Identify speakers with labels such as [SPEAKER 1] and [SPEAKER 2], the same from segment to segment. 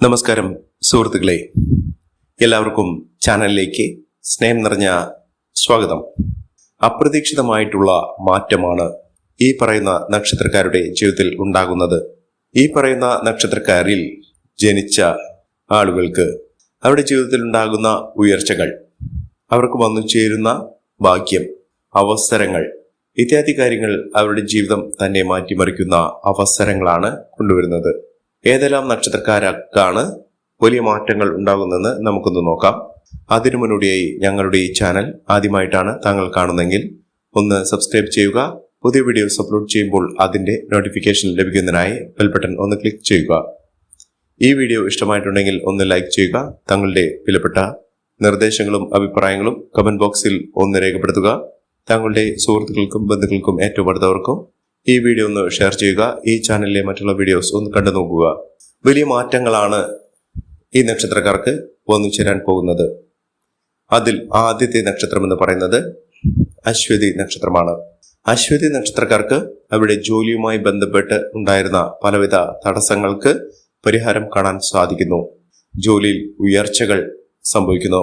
[SPEAKER 1] നമസ്കാരം സുഹൃത്തുക്കളെ. എല്ലാവർക്കും ചാനലിലേക്ക് സ്നേഹം നിറഞ്ഞ സ്വാഗതം. അപ്രതീക്ഷിതമായിട്ടുള്ള മാറ്റമാണ് ഈ പറയുന്ന നക്ഷത്രക്കാരുടെ ജീവിതത്തിൽ ഉണ്ടാകുന്നത്. ഈ പറയുന്ന നക്ഷത്രക്കാരിൽ ജനിച്ച ആളുകൾക്ക് അവരുടെ ജീവിതത്തിൽ ഉണ്ടാകുന്ന ഉയർച്ചകൾ അവർക്ക് വന്നു ചേരുന്ന ഭാഗ്യം അവസരങ്ങൾ ഇത്യാദി കാര്യങ്ങൾ അവരുടെ ജീവിതം തന്നെ മാറ്റിമറിക്കുന്ന അവസരങ്ങളാണ് കൊണ്ടുവരുന്നത്. ഏതെല്ലാം നക്ഷത്രക്കാരക്കാണ് വലിയ മാറ്റങ്ങൾ ഉണ്ടാകുന്നതെന്ന് നമുക്കൊന്ന് നോക്കാം. അതിനു മുന്നോടിയായി ഞങ്ങളുടെ ഈ ചാനൽ ആദ്യമായിട്ടാണ് താങ്കൾ കാണുന്നതെങ്കിൽ ഒന്ന് സബ്സ്ക്രൈബ് ചെയ്യുക. പുതിയ വീഡിയോസ് അപ്ലോഡ് ചെയ്യുമ്പോൾ അതിന്റെ നോട്ടിഫിക്കേഷൻ ലഭിക്കുന്നതിനായി ബെൽ ബട്ടൺ ഒന്ന് ക്ലിക്ക് ചെയ്യുക. ഈ വീഡിയോ ഇഷ്ടമായിട്ടുണ്ടെങ്കിൽ ഒന്ന് ലൈക്ക് ചെയ്യുക. തങ്ങളുടെ വിലപ്പെട്ട നിർദ്ദേശങ്ങളും അഭിപ്രായങ്ങളും കമന്റ് ബോക്സിൽ ഒന്ന് രേഖപ്പെടുത്തുക. താങ്കളുടെ സുഹൃത്തുക്കൾക്കും ബന്ധുക്കൾക്കും ഏറ്റവും അടുത്തവർക്കും ഈ വീഡിയോ ഒന്ന് ഷെയർ ചെയ്യുക. ഈ ചാനലിലെ മറ്റുള്ള വീഡിയോസ് ഒന്ന് കണ്ടു നോക്കുക. വലിയ മാറ്റങ്ങളാണ് ഈ നക്ഷത്രക്കാർക്ക് വന്നു ചേരാൻ പോകുന്നത്. അതിൽ ആദ്യത്തെ നക്ഷത്രം എന്ന് പറയുന്നത് അശ്വതി നക്ഷത്രമാണ്. അശ്വതി നക്ഷത്രക്കാർക്ക് അവരുടെ ജോലിയുമായി ബന്ധപ്പെട്ട് ഉണ്ടായിരുന്ന പലവിധ തടസ്സങ്ങൾക്ക് പരിഹാരം കാണാൻ സാധിക്കുന്നു. ജോലിയിൽ ഉയർച്ചകൾ സംഭവിക്കുന്നു.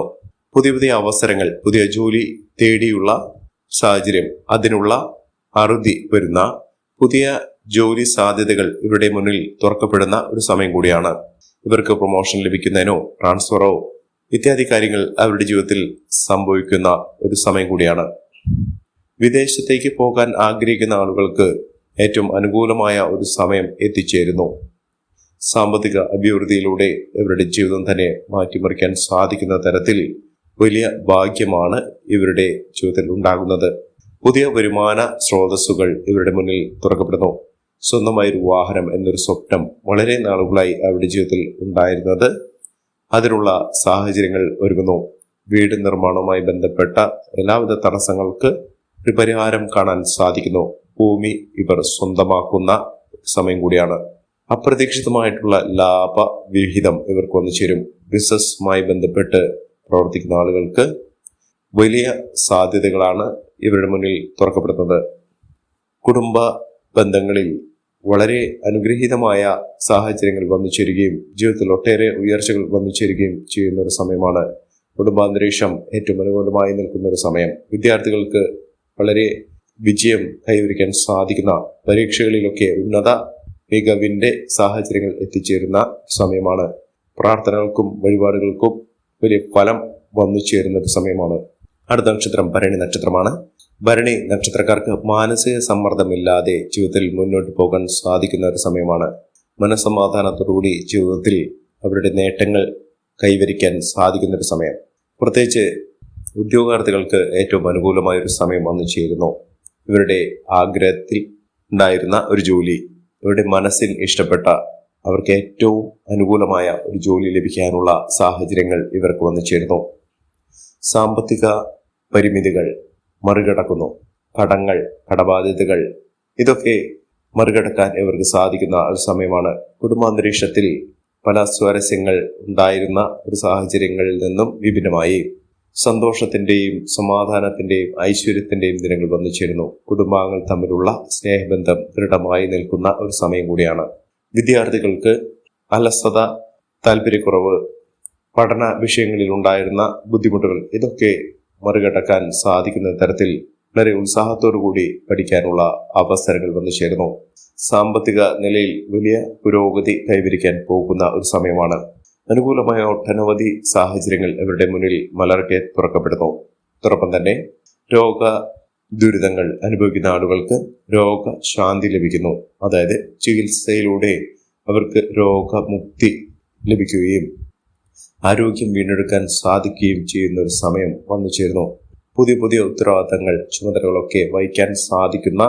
[SPEAKER 1] പുതിയ പുതിയ അവസരങ്ങൾ പുതിയ ജോലി തേടിയുള്ള സാഹചര്യം അതിനുള്ള അറുതി വരുന്ന പുതിയ ജോലി സാധ്യതകൾ ഇവരുടെ മുന്നിൽ തുറക്കപ്പെടുന്ന ഒരു സമയം കൂടിയാണ്. ഇവർക്ക് പ്രൊമോഷൻ ലഭിക്കുന്നതിനോ ട്രാൻസ്ഫറോ ഇത്യാദി കാര്യങ്ങൾ അവരുടെ ജീവിതത്തിൽ സംഭവിക്കുന്ന ഒരു സമയം കൂടിയാണ്. വിദേശത്തേക്ക് പോകാൻ ആഗ്രഹിക്കുന്ന ആളുകൾക്ക് ഏറ്റവും അനുകൂലമായ ഒരു സമയം എത്തിച്ചേരുന്നു. സാമ്പത്തിക അഭിവൃദ്ധിയിലൂടെ ഇവരുടെ ജീവിതം തന്നെ മാറ്റിമറിക്കാൻ സാധിക്കുന്ന തരത്തിൽ വലിയ ഭാഗ്യമാണ് ഇവരുടെ ജീവിതത്തിൽ ഉണ്ടാകുന്നത്. പുതിയ വരുമാന സ്രോതസ്സുകൾ ഇവരുടെ മുന്നിൽ തുറക്കപ്പെടുന്നു. സ്വന്തമായ ഒരു വാഹനം എന്നൊരു സ്വപ്നം വളരെ നാളുകളായി അവരുടെ ജീവിതത്തിൽ ഉണ്ടായിരുന്നത്. അതിനുള്ള സാഹചര്യങ്ങൾ ഒരുങ്ങുന്നു. വീട് നിർമ്മാണവുമായി ബന്ധപ്പെട്ട എല്ലാവിധ തടസ്സങ്ങൾക്ക് ഒരു പരിഹാരം കാണാൻ സാധിക്കുന്നു. ഭൂമി ഇവർ സ്വന്തമാക്കുന്ന സമയം കൂടിയാണ്. അപ്രതീക്ഷിതമായിട്ടുള്ള ലാഭവിഹിതം ഇവർക്ക് വന്നു ചേരും ബിസിനസ്സുമായി ബന്ധപ്പെട്ട് പ്രവർത്തിക്കുന്ന ആളുകൾക്ക് വലിയ സാധ്യതകളാണ് ഇവരുടെ മുന്നിൽ തുറക്കപ്പെടുന്നത്. കുടുംബ ബന്ധങ്ങളിൽ വളരെ അനുഗ്രഹീതമായ സാഹചര്യങ്ങൾ വന്നു ചേരുകയും ജീവിതത്തിൽ ഒട്ടേറെ ഉയർച്ചകൾ വന്നു ചേരുകയും ചെയ്യുന്ന ഒരു സമയമാണ് കുടുംബാന്തരീക്ഷം ഏറ്റവും അനുകൂലമായി നിൽക്കുന്ന ഒരു സമയം. വിദ്യാർത്ഥികൾക്ക് വളരെ വിജയം കൈവരിക്കാൻ സാധിക്കുന്ന പരീക്ഷകളിലൊക്കെ ഉന്നത മികവിന്റെ സാഹചര്യങ്ങൾ എത്തിച്ചേരുന്ന സമയമാണ്. പ്രാർത്ഥനകൾക്കും വഴിപാടുകൾക്കും വലിയ ഫലം വന്നു ചേരുന്ന ഒരു സമയമാണ്. അടുത്ത നക്ഷത്രം ഭരണി നക്ഷത്രമാണ്. ഭരണി നക്ഷത്രക്കാർക്ക് മാനസിക സമ്മർദ്ദമില്ലാതെ ജീവിതത്തിൽ മുന്നോട്ട് പോകാൻ സാധിക്കുന്ന ഒരു സമയമാണ്. മനസ്സമാധാനത്തോടുകൂടി ജീവിതത്തിൽ അവരുടെ നേട്ടങ്ങൾ കൈവരിക്കാൻ സാധിക്കുന്ന ഒരു സമയം. പ്രത്യേകിച്ച് ഉദ്യോഗാർത്ഥികൾക്ക് ഏറ്റവും അനുകൂലമായ ഒരു സമയം വന്നു ചേരുന്നു. ഇവരുടെ ആഗ്രഹത്തിൽ ഉണ്ടായിരുന്ന ഒരു ജോലി ഇവരുടെ മനസ്സിൽ ഇഷ്ടപ്പെട്ട അവർക്ക് ഏറ്റവും അനുകൂലമായ ഒരു ജോലി ലഭിക്കാനുള്ള സാഹചര്യങ്ങൾ ഇവർക്ക് വന്നു ചേരുന്നു. സാമ്പത്തിക പരിമിതികൾ മറികടക്കുന്നു. കടങ്ങൾ കടബാധ്യതകൾ ഇതൊക്കെ മറികടക്കാൻ ഇവർക്ക് സാധിക്കുന്ന ഒരു സമയമാണ്. കുടുംബാന്തരീക്ഷത്തിൽ പല സ്വാരസ്യങ്ങൾ ഉണ്ടായിരുന്ന ഒരു സാഹചര്യങ്ങളിൽ നിന്നും വിഭിന്നമായി. സന്തോഷത്തിന്റെയും സമാധാനത്തിന്റെയും ഐശ്വര്യത്തിന്റെയും ദിനങ്ങൾ വന്നു ചേരുന്നു. കുടുംബാംഗങ്ങൾ തമ്മിലുള്ള സ്നേഹബന്ധം ദൃഢമായി നിൽക്കുന്ന ഒരു സമയം കൂടിയാണ്. വിദ്യാർത്ഥികൾക്ക് അലസത താല്പര്യക്കുറവ് പഠന വിഷയങ്ങളിൽ ഉണ്ടായിരുന്ന ബുദ്ധിമുട്ടുകൾ ഇതൊക്കെ മറികടക്കാൻ സാധിക്കുന്ന തരത്തിൽ വളരെ ഉത്സാഹത്തോടു കൂടി പഠിക്കാനുള്ള അവസരങ്ങൾ വന്നു ചേരുന്നു. സാമ്പത്തിക നിലയിൽ വലിയ പുരോഗതി കൈവരിക്കാൻ പോകുന്ന ഒരു സമയമാണ്. അനുകൂലമായ ഒട്ടനവധി സാഹചര്യങ്ങൾ ഇവരുടെ മുന്നിൽ മലർക്കെ തുറക്കപ്പെടുന്നു. അതോടൊപ്പം തന്നെ രോഗ ദുരിതങ്ങൾ അനുഭവിക്കുന്ന ആളുകൾക്ക് രോഗശാന്തി ലഭിക്കുന്നു. അതായത് ചികിത്സയിലൂടെ അവർക്ക് രോഗമുക്തി ലഭിക്കുകയും ആരോഗ്യം വീണ്ടെടുക്കാൻ സാധിക്കുകയും ചെയ്യുന്ന ഒരു സമയം വന്നു ചേരുന്നു. പുതിയ പുതിയ ഉത്തരവാദിത്തങ്ങൾ ചുമതലകളൊക്കെ വഹിക്കാൻ സാധിക്കുന്ന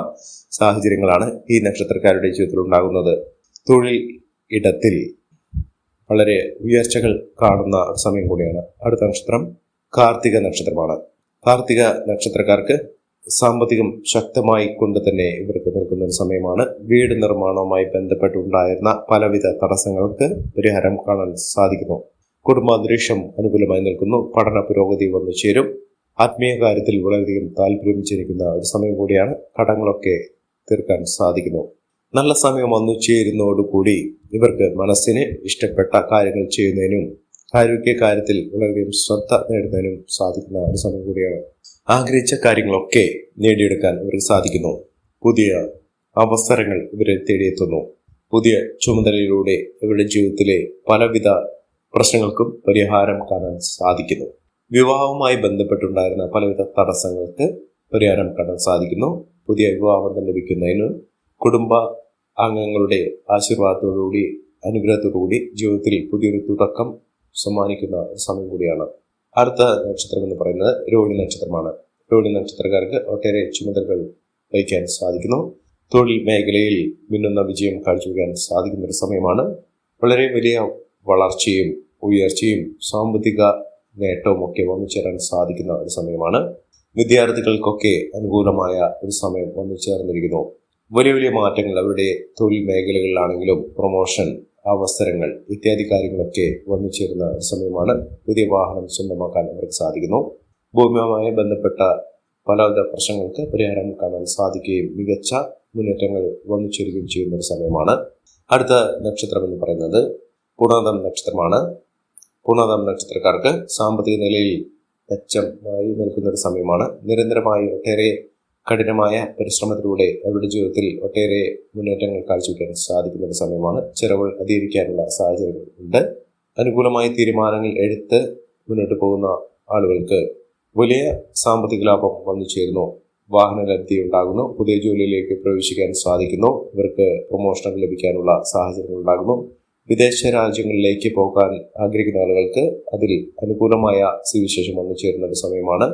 [SPEAKER 1] സാഹചര്യങ്ങളാണ് ഈ നക്ഷത്രക്കാരുടെ ജീവിതത്തിൽ ഉണ്ടാകുന്നത്. തൊഴിൽ ഇടത്തിൽ വളരെ ഉയർച്ചകൾ കാണുന്ന ഒരു സമയം കൂടിയാണ്. അടുത്ത നക്ഷത്രം കാർത്തിക നക്ഷത്രമാണ്. കാർത്തിക നക്ഷത്രക്കാർക്ക് സാമ്പത്തികം ശക്തമായി കൊണ്ട് തന്നെ ഇവർക്ക് നിൽക്കുന്ന ഒരു സമയമാണ്. വീട് നിർമ്മാണവുമായി ബന്ധപ്പെട്ടുണ്ടായിരുന്ന പലവിധ തടസ്സങ്ങൾക്ക് പരിഹാരം കാണാൻ സാധിക്കുന്നു. കുടുംബാന്തരീക്ഷം അനുകൂലമായി നിൽക്കുന്നു. പഠന പുരോഗതി വന്നു ചേരും. ആത്മീയ കാര്യത്തിൽ വളരെയധികം താല്പര്യം ജനിക്കുന്ന ഒരു സമയം കൂടിയാണ് കടങ്ങളൊക്കെ തീർക്കാൻ സാധിക്കുന്നു. നല്ല സമയം വന്നു ചേരുന്നതോടുകൂടി ഇവർക്ക് മനസ്സിന് ഇഷ്ടപ്പെട്ട കാര്യങ്ങൾ ചെയ്യുന്നതിനും ആരോഗ്യ കാര്യത്തിൽ വളരെയധികം ശ്രദ്ധ നേടുന്നതിനും സാധിക്കുന്ന ഒരു സമയം കൂടിയാണ്. ആഗ്രഹിച്ച കാര്യങ്ങളൊക്കെ നേടിയെടുക്കാൻ ഇവർക്ക് സാധിക്കുന്നു. പുതിയ അവസരങ്ങൾ ഇവരെ തേടിയെത്തുന്നു. പുതിയ ചുമതലയിലൂടെ ഇവരുടെ ജീവിതത്തിലെ പലവിധ പ്രശ്നങ്ങൾക്കും പരിഹാരം കാണാൻ സാധിക്കുന്നു. വിവാഹവുമായി ബന്ധപ്പെട്ടുണ്ടായിരുന്ന പലവിധ തടസ്സങ്ങൾക്ക് പരിഹാരം കാണാൻ സാധിക്കുന്നു. പുതിയ വിവാഹബന്ധം ലഭിക്കുന്നതിന് കുടുംബ അംഗങ്ങളുടെ ആശീർവാദത്തോടുകൂടി അനുഗ്രഹത്തോടുകൂടി ജീവിതത്തിൽ പുതിയൊരു തുടക്കം സമ്മാനിക്കുന്ന സമയം കൂടിയാണ്. അടുത്ത നക്ഷത്രം എന്ന് പറയുന്നത് രോഹിണി നക്ഷത്രമാണ്. രോഹിണി നക്ഷത്രക്കാർക്ക് ഒട്ടേറെ ചുമതലകൾ വഹിക്കാൻ സാധിക്കുന്നു. തൊഴിൽ മേഖലയിൽ മിന്നുന്ന വിജയം കാഴ്ചവെക്കാൻ സാധിക്കുന്ന ഒരു സമയമാണ്. വളരെ വലിയ വളർച്ചയും ഉയർച്ചയും സാമ്പത്തിക നേട്ടവും ഒക്കെ വന്നു ചേരാൻ സാധിക്കുന്ന ഒരു സമയമാണ്. വിദ്യാർത്ഥികൾക്കൊക്കെ അനുകൂലമായ ഒരു സമയം വന്നു ചേർന്നിരിക്കുന്നു. വലിയ വലിയ മാറ്റങ്ങൾ അവരുടെ തൊഴിൽ മേഖലകളിലാണെങ്കിലും പ്രൊമോഷൻ അവസരങ്ങൾ ഇത്യാദി കാര്യങ്ങളൊക്കെ വന്നു ചേരുന്ന സമയമാണ്. പുതിയ വാഹനം സ്വന്തമാക്കാൻ അവർക്ക് സാധിക്കുന്നു. ഭൂമിയുമായി ബന്ധപ്പെട്ട പലവിധ പ്രശ്നങ്ങൾക്ക് പരിഹാരം കാണാൻ സാധിക്കുകയും മികച്ച മുന്നേറ്റങ്ങൾ വന്നു ചേരുകയും ചെയ്യുന്ന ഒരു സമയമാണ്. അടുത്ത നക്ഷത്രം എന്ന് പറയുന്നത് പുണാതം നക്ഷത്രമാണ്. പൂർണതം നക്ഷത്രക്കാർക്ക് സാമ്പത്തിക നിലയിൽ മെച്ചമായി നിൽക്കുന്ന ഒരു സമയമാണ്. നിരന്തരമായി ഒട്ടേറെ കഠിനമായ പരിശ്രമത്തിലൂടെ അവരുടെ ജീവിതത്തിൽ ഒട്ടേറെ മുന്നേറ്റങ്ങൾ കാഴ്ചവെക്കാൻ സാധിക്കുന്ന ഒരു സമയമാണ്. ചെലവുകൾ അധികരിക്കാനുള്ള സാഹചര്യങ്ങൾ ഉണ്ട്. അനുകൂലമായ തീരുമാനങ്ങൾ എടുത്ത് മുന്നോട്ട് പോകുന്ന ആളുകൾക്ക് വലിയ സാമ്പത്തിക ലാഭം വന്നു ചേരുന്നു. വാഹന ലബ്ധി ഉണ്ടാകുന്നു. പുതിയ ജോലിയിലേക്ക് പ്രവേശിക്കാൻ സാധിക്കുന്നു. ഇവർക്ക് പ്രൊമോഷനുകൾ ലഭിക്കാനുള്ള സാഹചര്യങ്ങൾ ഉണ്ടാകുന്നു. വിദേശ രാജ്യങ്ങളിലേക്ക് പോകാൻ ആഗ്രഹിക്കുന്ന ആളുകൾക്ക് അതിൽ അനുകൂലമായ സ്ഥിതിവിശേഷം വന്നു ചേരുന്ന ഒരു സമയമാണ്.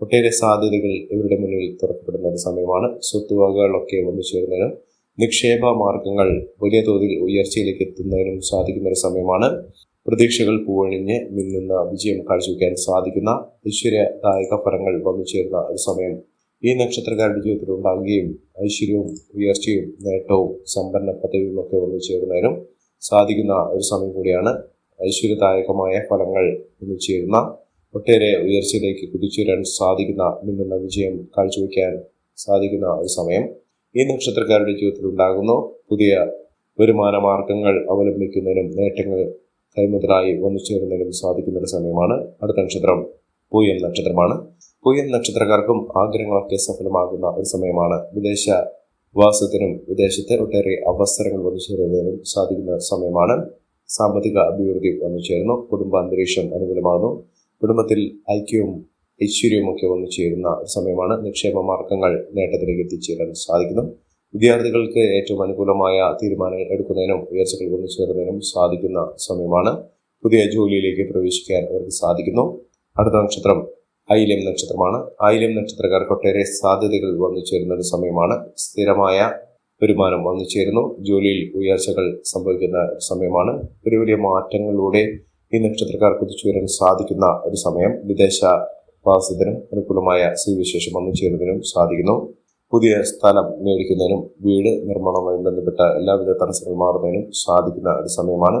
[SPEAKER 1] ഒട്ടേറെ സാധ്യതകൾ ഇവരുടെ മുന്നിൽ തുറക്കപ്പെടുന്ന ഒരു സമയമാണ്. സ്വത്തുവകകളൊക്കെ വന്നു ചേരുന്നതിനും നിക്ഷേപ മാർഗങ്ങൾ വലിയ തോതിൽ ഉയർച്ചയിലേക്ക് എത്തുന്നതിനും സാധിക്കുന്ന ഒരു സമയമാണ്. പ്രതീക്ഷകൾ പൂവണിഞ്ഞ് മിന്നുന്ന വിജയം കാഴ്ചവെക്കാൻ സാധിക്കുന്ന ഐശ്വര്യദായക ഫലങ്ങൾ വന്നു ചേരുന്ന ഒരു സമയം ഈ നക്ഷത്രക്കാരുടെ ജീവിതത്തിൽ ഉണ്ടാകുകയും ഐശ്വര്യവും ഉയർച്ചയും നേട്ടവും സമ്പന്ന പദവിയും ഒക്കെ വന്നു ചേരുന്നതിനും സാധിക്കുന്ന ഒരു സമയം കൂടിയാണ് ഐശ്വര്യദായകമായ ഫലങ്ങൾ എന്ന് ചേരുന്ന ഒട്ടേറെ ഉയർച്ചയിലേക്ക് കുതിച്ചുയരാൻ സാധിക്കുന്ന മിന്നുന്ന വിജയം കാഴ്ചവെക്കാൻ സാധിക്കുന്ന ഒരു സമയം. ഈ നക്ഷത്രക്കാരുടെ ജീവിതത്തിൽ ഉണ്ടാകുന്നു. പുതിയ വരുമാന മാർഗങ്ങൾ അവലംബിക്കുന്നതിനും നേട്ടങ്ങൾ കൈമുതലായി വന്നു ചേരുന്നതിനും സാധിക്കുന്ന ഒരു സമയമാണ്. അടുത്ത നക്ഷത്രം പൂയം നക്ഷത്രമാണ്. പൂയം നക്ഷത്രക്കാർക്കും ആഗ്രഹങ്ങളൊക്കെ സഫലമാകുന്ന ഒരു സമയമാണ്. വിദേശ വാസത്തിനും വിദേശത്ത് ഒട്ടേറെ അവസരങ്ങൾ വന്നു ചേരുന്നതിനും സാധിക്കുന്ന സമയമാണ്. സാമ്പത്തിക അഭിവൃദ്ധി വന്നു ചേരുന്നു. കുടുംബ അന്തരീക്ഷം അനുകൂലമാകുന്നു. കുടുംബത്തിൽ ഐക്യവും ഐശ്വര്യവും ഒക്കെ വന്നു ചേരുന്ന ഒരു സമയമാണ്. നിക്ഷേപ മാർഗങ്ങൾ നേട്ടത്തിലേക്ക് എത്തിച്ചേരാൻ സാധിക്കുന്നു. വിദ്യാർത്ഥികൾക്ക് ഏറ്റവും അനുകൂലമായ തീരുമാനങ്ങൾ എടുക്കുന്നതിനും ഉയർച്ചകൾ വന്നു ചേരുന്നതിനും സാധിക്കുന്ന സമയമാണ്. പുതിയ ജോലിയിലേക്ക് പ്രവേശിക്കാൻ അവർക്ക് സാധിക്കുന്നു. അടുത്ത നക്ഷത്രം ഐല്യം നക്ഷത്രമാണ്. ഐല്യം നക്ഷത്രക്കാർക്ക് ഒട്ടേറെ സാധ്യതകൾ വന്നു ചേരുന്ന ഒരു സമയമാണ്. സ്ഥിരമായ വരുമാനം വന്നു ചേരുന്നു. ജോലിയിൽ ഉയർച്ചകൾ സംഭവിക്കുന്ന സമയമാണ്. വലിയ വലിയ മാറ്റങ്ങളിലൂടെ ഈ നക്ഷത്രക്കാർ കുതിച്ചുയരാൻ സാധിക്കുന്ന ഒരു സമയം. വിദേശ വാസത്തിനും അനുകൂലമായ സ്ഥിതിവിശേഷം വന്നു ചേരുന്നതിനും സാധിക്കുന്നു. പുതിയ സ്ഥലം മേടിക്കുന്നതിനും വീട് നിർമ്മാണവുമായി ബന്ധപ്പെട്ട എല്ലാവിധ തടസ്സങ്ങൾ മാറുന്നതിനും സാധിക്കുന്ന ഒരു സമയമാണ്.